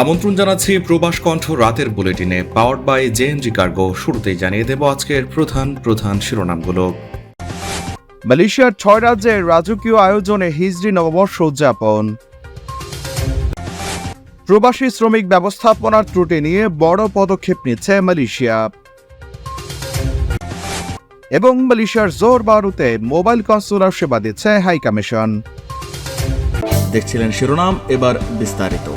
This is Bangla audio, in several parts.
আমন্ত্রণ জানাচ্ছি প্রবাস কণ্ঠ রাতের বুলেটিনে পাওয়ার্ড বাই জেএনজি কার্গো শুরুতেই জানিয়ে দেব আজকের প্রধান প্রধান শিরোনামগুলো। মালয়েশিয়ার ছয় রাজ্যের রাজকীয় আয়োজনে হিজরি নববর্ষ উদযাপন। প্রবাসী শ্রমিক ব্যবস্থাপনার ত্রুটি নিয়ে বড় পদক্ষেপ নিচ্ছে মালয়েশিয়া। এবং মালয়েশিয়ার জোর বারুতে মোবাইল কনসুলার সেবা দিচ্ছে হাই কমিশন। দেখছিলেন শিরোনাম এবার বিস্তারিত।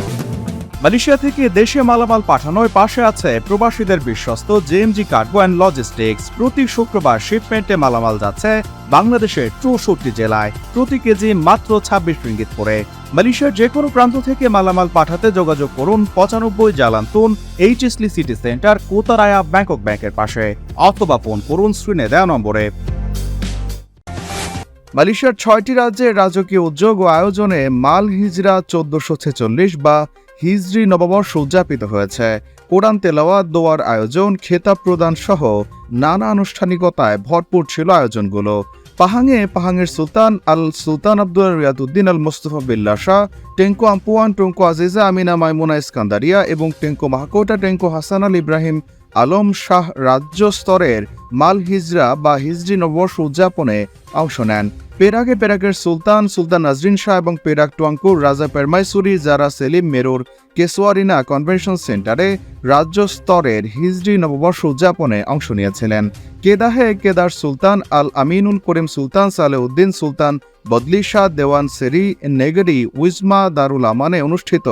মালয়েশিয়া থেকে দেশে মালামাল পাঠানোর পাশে আছে প্রবাসীদের বিশ্বস্ত জেএমজি কার্গো অ্যান্ড লজিস্টিক্স। প্রতি শুক্রবার শিপমেন্টে মালামাল যাচ্ছে বাংলাদেশের চৌষট্টি জেলায়। প্রতি কেজি মাত্র ছাব্বিশ রিঙ্গিত করে। মালয়েশিয়ার যে কোনো প্রান্ত থেকে মালামাল পাঠাতে যোগাযোগ করুন পঁচানব্বই Jalan Tun H S Lee city centre, Kotaraya, Bangkok ব্যাংকের পাশে। অথবা ফোন করুন স্ক্রিনে দেওয়া নম্বরে। মালয়েশিয়ার ছয়টি রাজ্যের রাজকীয় উদ্যোগ ও আয়োজনে মাল হিজরা চোদ্দশো ছেচল্লিশ বা হিজরি নববর্ষ উদযাপিত হয়েছে। কোরআন তেলাওয়াত, দোয়ার আয়োজন, খেতাব প্রদান সহ নানা আনুষ্ঠানিকতায় ভরপুর ছিল আয়োজনগুলো। পাহাঙে পাহাঙের সুলতান আল সুলতান আব্দুল রিয়াদুদ্দিন আল মোস্তফা বিল্লা শাহ, টেঙ্কো আম্পুয়ান, টঙ্কো আজিজা, আমিনা মাইমুনা ইস্কান্দারিয়া এবং টেঙ্কো মাহকোটা, টেঙ্কো হাসান আল ইব্রাহিম আলম শাহ রাজ্য স্তরের মাল হিজরা বা হিজরি নববর্ষ উদযাপনে অংশ নেন। পেরাগে পেরাকের সুলতান সুলতান নাজরিন শাহ এবং পেরাক টুয়াঙ্কুর, রাজা পেরমাইসুরি, জারা সেলিম মেরুর কেসোয়ারিনা কনভেনশন সেন্টারে রাজ্য স্তরের হিজরি নববর্ষ উদযাপনে অংশ নিয়েছিলেন। কেদাহে কেদার সুলতান আল আমিনুল করিম সুলতান সালে উদ্দিন সুলতান, বদলি শাহ দেওয়ান সেরি নেগরি উইজমা দারুল আমানে অনুষ্ঠিত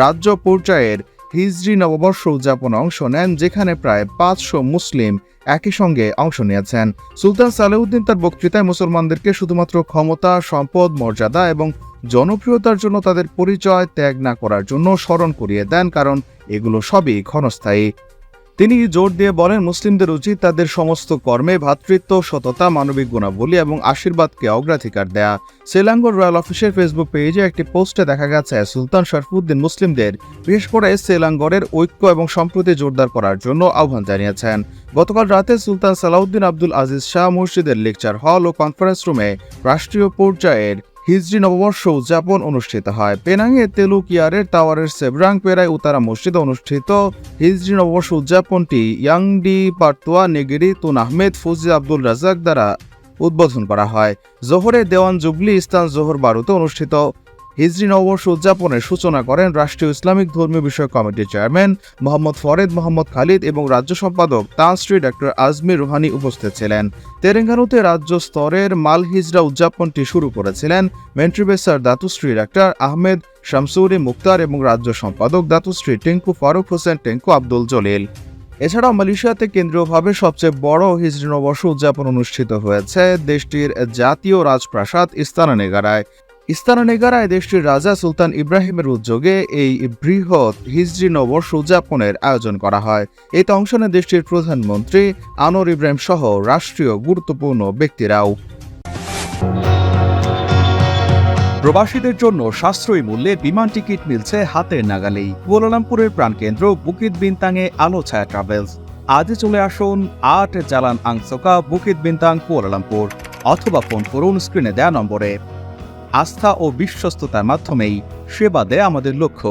রাজ্য পর্যায়ের হিজরি নববর্ষ উদযাপনে অংশ নেন, যেখানে প্রায় পাঁচশো মুসলিম একই সঙ্গে অংশ নিয়েছেন। সুলতান সালেউদ্দিন তার বক্তৃতায় মুসলমানদেরকে শুধুমাত্র ক্ষমতা, সম্পদ, মর্যাদা এবং জনপ্রিয়তার জন্য তাদের পরিচয় ত্যাগ না করার জন্য স্মরণ করিয়ে দেন, কারণ এগুলো সবই ক্ষণস্থায়ী। তিনি জোর দিয়ে বলেন, মুসলিমদের উচিত তাদের সমস্ত কর্মে ভ্রাতৃত্ব সততা, মানবিক গুণাবলী এবং আশীর্বাদকে অগ্রাধিকার দেয়া। সেলাঙ্গর রয়্যাল অফিসের ফেসবুক পেজে একটি পোস্টে দেখা গেছে, সুলতান শরফুদ্দিন মুসলিমদের বিশেষ করে সেলাঙ্গরের ঐক্য এবং সম্প্রতি জোরদার করার জন্য আহ্বান জানিয়েছেন। গতকাল রাতে সুলতান সালাউদ্দিন আব্দুল আজিজ শাহ মসজিদের লেকচার হল ও কনফারেন্স রুমে রাষ্ট্রীয় পর্যায়ের হিজরি নববর্ষ উদযাপন অনুষ্ঠিত হয়। পেনাংয়ে তেলুকিয়ারের টাওয়ারের সেবরাং পেরায় উতারা মসজিদে অনুষ্ঠিত হিজরি নববর্ষ উদযাপনটি Yang di Pertua Negeri, Tun Ahmed ফৌজি আব্দুল রাজাক দ্বারা উদ্বোধন করা হয়। জোহরে দেওয়ান জুবলি ইস্তান জোহর বারুতে অনুষ্ঠিত হিজরি নববর্ষ উদযাপনের সূচনা করেন রাষ্ট্রীয় ইসলামিক ধর্মীয় বিষয়ক কমিটির চেয়ারম্যান মোহাম্মদ ফরেদ মোহাম্মদ খালিদ এবং রাজ্য সম্পাদক তাঁশ্রী ডক্টর আজমির রুহানি উপস্থিত ছিলেন। তেলেঙ্গানুতে রাজ্য স্তরের মাল হিজরা উদযাপনটি শুরু করেছিলেন মেন্ট্রিবেসার দাতুশ্রী ডাক্তার আহমেদ শামসুরি মুক্তার এবং রাজ্য সম্পাদক দাতুশ্রী টেঙ্কু ফারুক হোসেন টেঙ্কু আব্দুল জলিল। এছাড়াও মালয়েশিয়াতে কেন্দ্রীয়ভাবে সবচেয়ে বড় হিজরি নববর্ষ উদযাপন অনুষ্ঠিত হয়েছে দেশটির জাতীয় রাজপ্রাসাদ ইস্তানা নেগারায় ইস্তানা নেগারায় দেশটির রাজা সুলতান ইব্রাহিমের উদ্যোগে এই বৃহৎ হিজরি নববর্ষ উদযাপনের আয়োজন করা হয়। এতে অংশ নেন দেশটির প্রধানমন্ত্রী আনোয়ার ইব্রাহিম সহ রাষ্ট্রীয় গুরুত্বপূর্ণ ব্যক্তিরাও। প্রবাসীদের জন্য সাশ্রয়ী মূল্যে বিমান টিকিট মিলছে হাতের নাগালেই। কুয়ালালামপুরের প্রাণকেন্দ্র বুকিত বিনতাংয়ে আলো ছায়া ট্রাভেলস। আজই চলে আসুন আট Jalan Angsoka Bukit Bintang Kuala Lumpur. অথবা ফোন করুন স্ক্রিনে দেয়া নম্বরে। আস্থা ও বিশ্বস্ততার মাধ্যমেই সেবা দেয় আমাদের লক্ষ্য।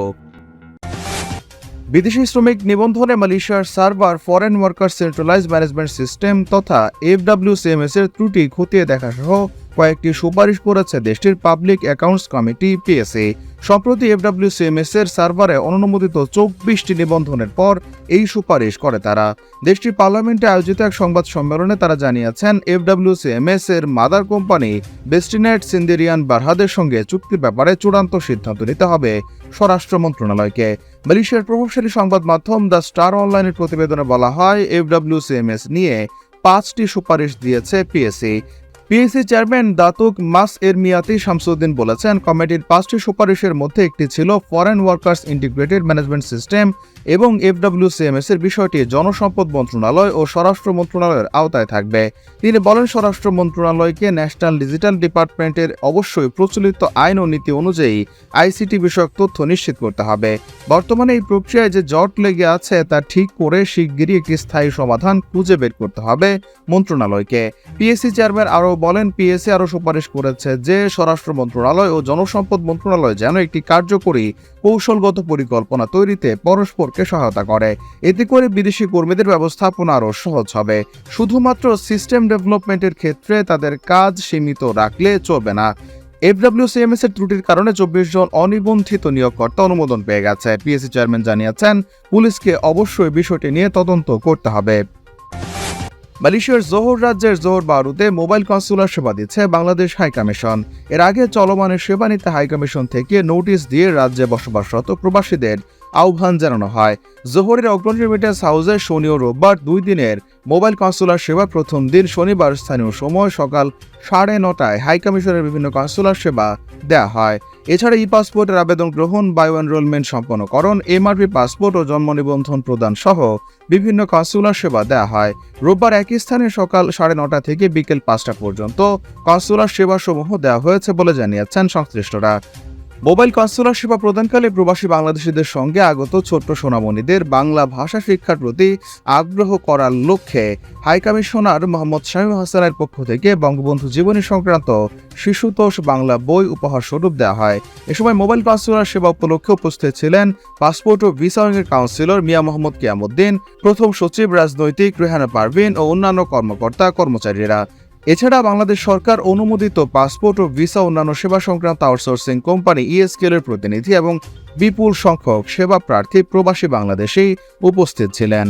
বিদেশি শ্রমিক নিবন্ধনে মালয়েশিয়ার server foreign worker centralise management system তথা এফডব্লিউসিএমএস এর ত্রুটি খতিয়ে দেখা সহ কয়েকটি সুপারিশ করেছে দেশটির পাবলিক অ্যাকাউন্টস কমিটি, পিএসএ। সম্প্রতি এফডব্লিউসিএমএস এর সার্ভারে অনুমোদিত চব্বিশটি নিবন্ধনের পর এই সুপারিশ করে তারা। দেশটির পার্লামেন্টে আয়োজিত এক সংবাদ সম্মেলনে তারা জানিয়েছেন, এফডব্লিউসিএমএস এর মাদার কোম্পানি বেস্টিনেট সিন্দেরিয়ান বারহাদের সঙ্গে চুক্তির ব্যাপারে চূড়ান্ত সিদ্ধান্ত নিতে হবে স্বরাষ্ট্র মন্ত্রণালয়কে। মালয়েশিয়ার প্রভাবশালী সংবাদ মাধ্যম দ্য স্টার অনলাইনের প্রতিবেদনে বলা হয়, এফডব্লিউসিএমএস নিয়ে পাঁচটি সুপারিশ দিয়েছে PSC PSC chairman Datuk Mas Ermieyati Samsudin বলেছেন, কমিটির পাঁচটি সুপারিশের মধ্যে একটি ছিল foreign workers integrated management system এবং এফডব্লিউসিএমএস এর বিষয়টি জনসম্পদ মন্ত্রণালয় ও স্বরাষ্ট্র মন্ত্রণালয়ের আওতায় থাকবে। তিনি বলেন, স্বরাষ্ট্র মন্ত্রণালয়কে ন্যাশনাল ডিজিটাল ডিপার্টমেন্টের অবশ্যই প্রচলিত আইন ও নীতি অনুযায়ী আইসিটি বিষয়ক তথ্য নিশ্চিত করতে হবে। বর্তমানে এই প্রক্রিয়ায় যে জট লেগে আছে তা ঠিক করে শিগগিরই একটি স্থায়ী সমাধান খুঁজে বের করতে হবে মন্ত্রণালয়কে। পিএসসি চেয়ারম্যান আরও বলেন পিএসসি আরও সুপারিশ করেছে যে স্বরাষ্ট্র মন্ত্রণালয় ও জনসম্পদ মন্ত্রণালয় যেন একটি কার্যকরী কৌশলগত পরিকল্পনা তৈরিতে পরস্পরকে সহায়তা করে। এতে করে বিদেশি কর্মীদের ব্যবস্থাপনা আরও সহজ হবে। শুধুমাত্র সিস্টেম ডেভেলপমেন্টের ক্ষেত্রে তাদের কাজ সীমিত রাখলে চলবে না। এফডব্লিউসিএমএস এর ত্রুটির কারণে চব্বিশ জন অনিবন্ধিত নিয়োগকর্তা অনুমোদন পেয়ে গেছে। পিএসসি চেয়ারম্যান জানিয়েছেন, পুলিশকে অবশ্যই বিষয়টি নিয়ে তদন্ত করতে হবে। মালয়েশিয়ার জোহর রাজ্যের জোহর বারুতে মোবাইল কনসুলার সেবা দিচ্ছে বাংলাদেশ হাইকমিশন এর আগে চলমানের সেবা নিতে হাইকমিশন থেকে নোটিশ দিয়ে রাজ্যে বসবাসরত প্রবাসীদের আহ্বান জানানো হয়। জোহরের অগ্রণী রেমিটেন্স হাউসে শনি ও রোববার দুই দিনের মোবাইল কনসুলার সেবা প্রথম দিন শনিবার স্থানীয় সময় সকাল সাড়ে নটায় হাইকমিশনের বিভিন্ন কনসুলার সেবা দেওয়া হয়। এছাড়া ই পাসপোর্টের আবেদন গ্রহণ, বায়ো এনরোলমেন্ট সম্পন্নকরণ, এমআরপি পাসপোর্ট ও জন্ম নিবন্ধন প্রদান সহ বিভিন্ন কনসুলার সেবা দেওয়া হয়। রোববার একই স্থানে সকাল সাড়ে নটা থেকে বিকেল পাঁচটা পর্যন্ত কনসুলার সেবাসমূহ দেওয়া হয়েছে বলে জানিয়েছেন সংশ্লিষ্টরা। মোবাইল কনসুলার সেবা প্রদানকালে প্রবাসী বাংলাদেশিদের সঙ্গে আগত ছোট্ট সোনামণিদের বাংলা ভাষা শিক্ষার প্রতি আগ্রহ করার লক্ষ্যে হাইকমিশনার মোহাম্মদ শামীম হাসানের পক্ষ থেকে বঙ্গবন্ধু জীবনী সংক্রান্ত শিশুতোষ বাংলা বই উপহার স্বরূপ দেওয়া হয়। এ সময় মোবাইল কনসুলার সেবা উপলক্ষে উপস্থিত ছিলেন পাসপোর্ট ও ভিসা উইংয়ের কাউন্সিলর মিয়া মোহাম্মদ কিয়ামুদ্দিন, প্রথম সচিব রাজনৈতিক রেহানা পারভিন ও অন্যান্য কর্মকর্তা কর্মচারীরা এছাড়া বাংলাদেশ সরকার অনুমোদিত পাসপোর্ট ও ভিসা অন্যান্য সেবা সংক্রান্ত আউটসোর্সিং কোম্পানি ইএসকেল এর প্রতিনিধি এবং বিপুল সংখ্যক সেবা প্রার্থী প্রবাসী বাংলাদেশেই উপস্থিত ছিলেন।